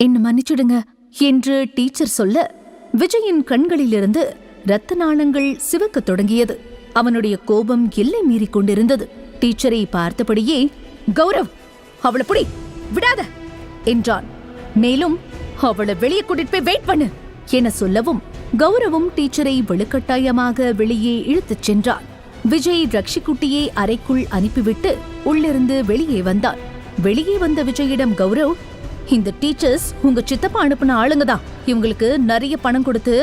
என்ன மன்னிச்சுடுங்க என்று டீச்சர் சொல்ல விஜயின் கண்களிலிருந்து இரத்த நாளங்கள் சிவக்கத் தொடங்கியது. அவனுடைய கோபம் எல்லை மீறிக் கொண்டிருந்தது. டீச்சரை பார்த்தபடியே கௌரவ் அவளை புடி விடாத! என்றான். மேலும் அவளை வெளியே கூட்டிட்டு போய் வெயிட் பண்ணு! என சொல்லவும் கௌரவும் டீச்சரை வெளுக்கட்டாயமாக வெளியே இழுத்துச் சென்றான். விஜய் ரக்ஷிக்குட்டியை அறைக்குள் அனுப்பிவிட்டு உள்ளிருந்து வெளியே வந்தான். வெளியே வந்த விஜயிடம் கௌரவ் இந்த டீச்சர்ஸ் உங்க சித்தப்பா அனுப்புன ஆளுங்க தான். இவங்களுக்கு நிறைய பணம் கொடுத்து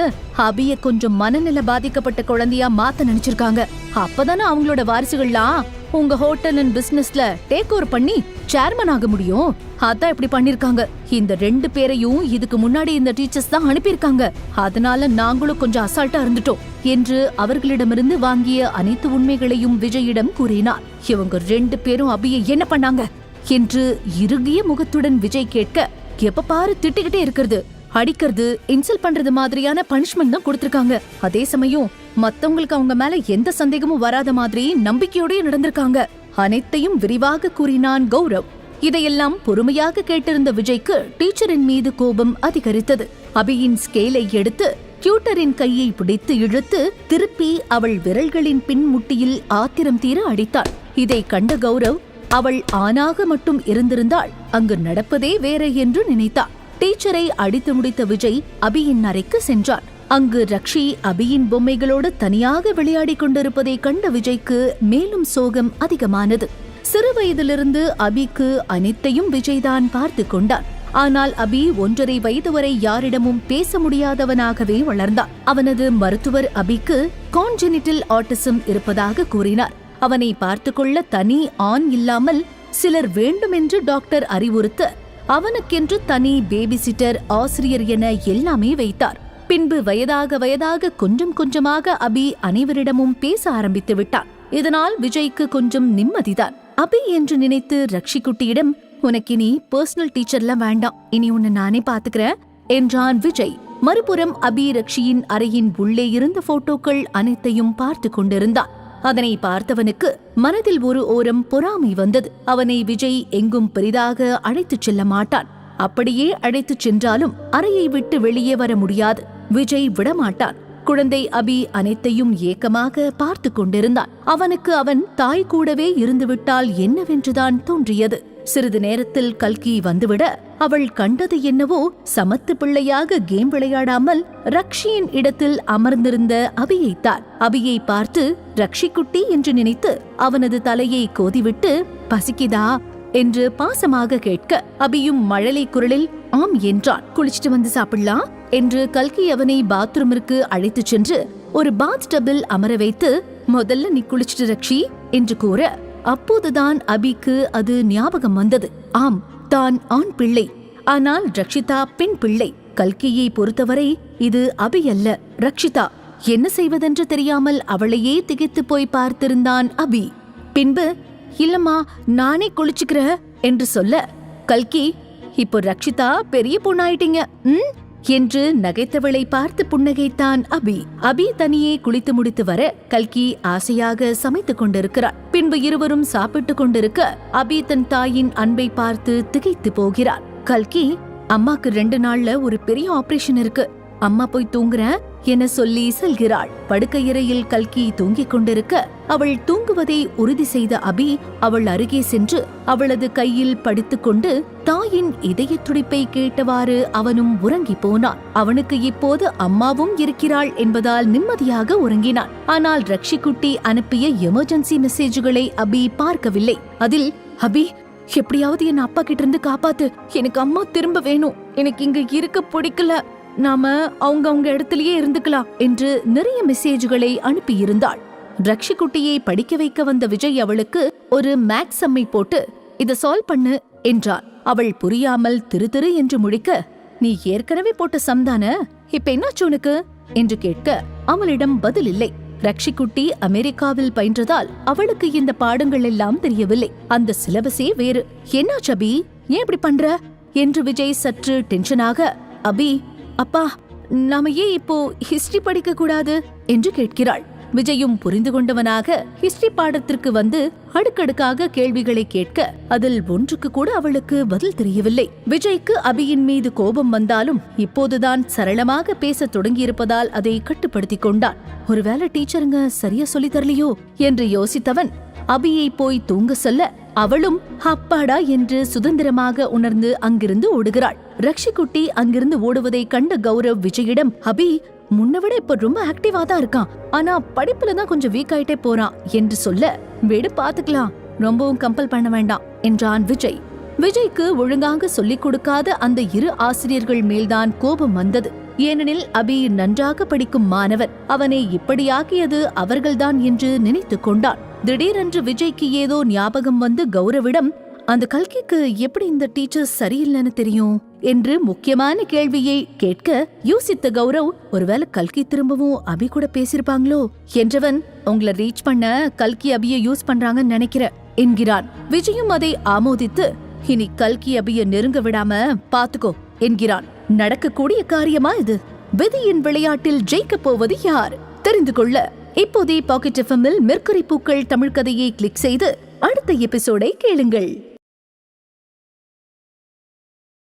அபிய கொஞ்சம் மனநிலை பாதிக்கப்பட்ட குழந்தையா மாத்த நினைச்சிருக்காங்க. அப்பதானே அவங்களோட வாரிசுகள்லாம் உங்க ஹோட்டல் அண்ட் பிசினஸ்ல டேக் ஓவர் பண்ணி சேர்மன் ஆக முடியும். அதான் இப்படி பண்ணிருக்காங்க. இந்த ரெண்டு பேரையும் இதுக்கு முன்னாடி இந்த டீச்சர்ஸ் தான் அனுப்பியிருக்காங்க. அதனால நாங்களும் கொஞ்சம் அசால்ட்டா இருந்துட்டோம் என்று அவர்களிடமிருந்து வாங்கிய அனைத்து உண்மைகளையும் விஜயிடம் கூறினார். இவங்க ரெண்டு பேரும் அபியை என்ன பண்ணாங்க? என்று இறுகிய முகத்துடன் விஜய் கேட்க எப்ப பாரு திட்டிக்கிட்டே இருக்கிறது. அடிக்கிறது இன்சல்ட் பண்றது மாதிரியான பனிஷ்மெண்ட் தான் கொடுத்திருக்காங்க. அதே சமயம் மத்தவங்களுக்கு அவங்க மேல எந்த சந்தேகமும் வராத மாதிரி நம்பிக்கையோடய நடந்திருக்காங்க. அனைத்தையும் விரிவாக கூறினான் கௌரவ். இதையெல்லாம் பொறுமையாக கேட்டிருந்த விஜய்க்கு டீச்சரின் மீது கோபம் அதிகரித்தது. அபியின் ஸ்கேலை எடுத்து டியூட்டரின் கையை பிடித்து இழுத்து திருப்பி அவள் விரல்களின் பின்முட்டியில் ஆத்திரம் தீர அடித்தாள். இதை கண்ட கௌரவ் அவள் ஆணாக மட்டும் இருந்திருந்தாள் அங்கு நடப்பதே வேற என்று நினைத்தாள். டீச்சரை அடித்து முடித்த விஜய் அபியின் அறைக்கு சென்றான். அங்கு ரக்ஷி அபியின் பொம்மைகளோடு தனியாக விளையாடிக் கொண்டிருப்பதை கண்ட விஜய்க்கு மேலும் சோகம் அதிகமானது. சிறு வயதிலிருந்து அபிக்கு அனைத்தையும் விஜய்தான் பார்த்து கொண்டான். ஆனால் அபி ஒன்றரை வயது வரை யாரிடமும் பேச முடியாதவனாகவே வளர்ந்தான். அவனது மருத்துவர் அபிக்கு கான்ஜெனிட்டல் ஆட்டிசம் இருப்பதாக கூறினார். அவனை பார்த்துக்கொள்ள தனி ஆண் இல்லாமல் சிலர் வேண்டுமென்று டாக்டர் அறிவுறுத்த அவனுக்கென்று தனி பேபி சிட்டர் ஆசிரியர் என எல்லாமே வைத்தார். பின்பு வயதாக வயதாக கொஞ்சம் கொஞ்சமாக அபி அனைவரிடமும் பேச ஆரம்பித்து விட்டான். இதனால் விஜய்க்கு கொஞ்சம் நிம்மதிதான். அபி என்று நினைத்து ரக்ஷிக்குட்டியிடம் உனக்கு இனி பர்சனல் டீச்சர்லாம் வேண்டாம். இனி உன்னை நானே பாத்துக்கிறேன் என்றான் விஜய். மறுபுறம் அபி ரக்ஷியின் அறையின் உள்ளே இருந்த போட்டோக்கள் அனைத்தையும் பார்த்து கொண்டிருந்தான். அதனை பார்த்தவனுக்கு மனதில் ஒரு ஓரம் பொறாமை வந்தது. அவனை விஜய் எங்கும் பெரிதாக அழைத்துச் செல்ல மாட்டான். அப்படியே அழைத்துச் சென்றாலும் அறையை விட்டு வெளியே வர முடியாது. விஜய் விடமாட்டான். குழந்தை அபி அனைத்தையும் ஏக்கமாக பார்த்து கொண்டிருந்தான். அவனுக்கு அவன் தாய் கூடவே இருந்துவிட்டால் என்னவென்றுதான் தோன்றியது. சிறிது நேரத்தில் கல்கி வந்துவிட அவள் கண்டது என்னவோ சமத்து பிள்ளையாக கேம் விளையாடாமல் ரக்ஷியின் இடத்தில் அமர்ந்திருந்த அபியைத்தான். அபியை பார்த்து ரக்ஷிக்குட்டி என்று நினைத்து அவனது தலையை கோதிவிட்டு பசிக்குதா? என்று பாசமாக கேட்க அபியும் மழலை குரலில் ஆம் என்றான். குளிச்சிட்டு வந்து சாப்பிடலாம்? என்று கல்கி அவனை பாத்ரூமிற்கு அழைத்துச் சென்று ஒரு பாத் டபில் அமர வைத்து முதல்ல நீ குளிச்சிட்டு ரக்ஷி என்று கூற அப்போதுதான் அபிக்கு அது ஞாபகம் வந்தது. ஆம் தான் ஆண் பிள்ளை. ஆனால் ரக்ஷிதா பெண் பிள்ளை. கல்கியை பொறுத்தவரை இது அபி அல்ல ரக்ஷிதா. என்ன செய்வதென்று தெரியாமல் அவளையே திகைத்து போய் பார்த்திருந்தான் அபி. பின்பு இல்லம்மா நானே குளிச்சுக்கிற என்று சொல்ல கல்கி இப்போ ரக்ஷிதா பெரிய பொண்ணாயிட்டீங்க. ம்? என்று நகைத்தவளை பார்த்து புன்னகைத்தான் அபி. அபி தனியே குளித்து முடித்து வர கல்கி ஆசையாக சமைத்துக் கொண்டிருக்கிறார் பின்பு இருவரும் சாப்பிட்டுக் கொண்டிருக்க அபி தன் தாயின் அன்பை பார்த்து திகைத்து போகிறார் கல்கி அம்மாக்கு ரெண்டு நாள்ல ஒரு பெரிய ஆபரேஷன் இருக்கு. அம்மா போய் தூங்குறேன் என சொல்லி செல்கிறாள். படுக்கையறையில் கல்கி தூங்கிக் கொண்டிருக்க அவள் தூங்குவதை உறுதி செய்த அபி அவள் அருகே சென்று அவளது கையில் படுத்துக்கொண்டு தாயின் இதய துடிப்பை கேட்டவாறு அவனும் உறங்கி போனான். அவனுக்கு இப்போது அம்மாவும் இருக்கிறாள் என்பதால் நிம்மதியாக உறங்கினான். ஆனால் ரக்ஷிக்குட்டி அனுப்பிய எமர்ஜென்சி மெசேஜ்களை அபி பார்க்கவில்லை. அதில் அபி எப்படியாவது என் அப்பா கிட்ட இருந்து காப்பாத்து. எனக்கு அம்மா திரும்ப வேணும். எனக்கு இங்க இருக்க பிடிக்கல. நாம அவங்க அவங்க இடத்துலயே இருந்துக்கலாம் என்று நிறைய மெசேஜ்களை அனுப்பியிருந்தாள். ரக்ஷிக்குட்டியை படிக்க வைக்க வந்த விஜய் அவளுக்கு ஒரு மேக்ஸ் அம்மை போட்டு இத சால்வ் பண்ணு என்றான் அவள் புரியாமல் திரு திரு என்று முழிக்க நீ ஏற்கனவே போட்ட சம்தான இப்ப என்னாச்சு உனக்கு? என்று கேட்க அவளிடம் பதில் இல்லை. ரக்ஷிக்குட்டி அமெரிக்காவில் பயின்றதால் அவளுக்கு இந்த பாடங்கள் எல்லாம் தெரியவில்லை. அந்த சிலபஸே வேறு. என்னாச்சு அபி? ஏன் இப்படி பண்ற? என்று விஜய் சற்று டென்ஷனாக அபி அப்பா நாம ஏன் இப்போ ஹிஸ்டரி படிக்க கூடாது? என்று கேட்கிறாள். விஜயும் புரிந்து கொண்டவனாக ஹிஸ்டரி பாடத்திற்கு வந்து அடுக்கடுக்காக கேள்விகளை கேட்க அதில் ஒன்றுக்கு கூட அவளுக்கு பதில் தெரியவில்லை. விஜய்க்கு அபியின் மீது கோபம் வந்தாலும் இப்போதுதான் சரளமாக பேசத் தொடங்கியிருப்பதால் அதை கட்டுப்படுத்திக் கொண்டான். ஒருவேளை டீச்சருங்க சரியா சொல்லித் தரலையோ என்று யோசித்தவன் அபியை போய் தூங்க சொல்ல அவளும் அப்பாடா என்று சுதந்திரமாக உணர்ந்து அங்கிருந்து ஓடுகிறாள். ரக்ஷிக்குட்டி அங்கிருந்து ஓடுவதை கண்ட கௌரவ் விஜயிடம் அபி முன்ன விட இப்ப ரொம்ப ஆக்டிவா தான் இருக்கான். ஆனா படிப்புல தான் கொஞ்சம் வீக் ஆயிட்டே போறான் என்று சொல்ல விடு பாத்துக்கலாம். ரொம்பவும் கம்பல் பண்ண வேண்டாம் என்றான் விஜய். விஜய்க்கு ஒழுங்காக சொல்லிக் கொடுக்காத அந்த இரு ஆசிரியர்கள் மேல்தான் கோபம் வந்தது. ஏனெனில் அபி நன்றாக படிக்கும் மாணவன் அவனை இப்படியாக்கியது அவர்கள்தான் என்று நினைத்துக் கொண்டான். திடீரென்று விஜய்க்கு ஏதோ ஞாபகம் வந்து கௌரவிடம் அந்த கல்கிக்கு எப்படி இந்த டீச்சர் சரியில்லைன்னு தெரியும்? என்று முக்கியமான கேள்வியை கேட்க யோசித்த கௌரவ் ஒருவேளை கல்கி திரும்பவும் அபி கூட பேசிருப்பாங்களோ என்றவன் உங்களை ரீச் பண்ண கல்கி அபிய யூஸ் பண்றாங்கன்னு நினைக்கிற என்கிறான். விஜயும் அதை ஆமோதித்து இனி கல்கி அபிய நெருங்க விடாம பாத்துக்கோ என்கிறான். நடக்கக்கூடிய காரியமா இது? விதியின் விளையாட்டில் ஜெயிக்கப் போவது யார்? தெரிந்து கொள்ள இப்போதே பாக்கெட் எஃப்எம்மில் மெர்க்குரி பூக்கள் தமிழ் கதையை கிளிக் செய்து அடுத்த எபிசோடை கேளுங்கள்.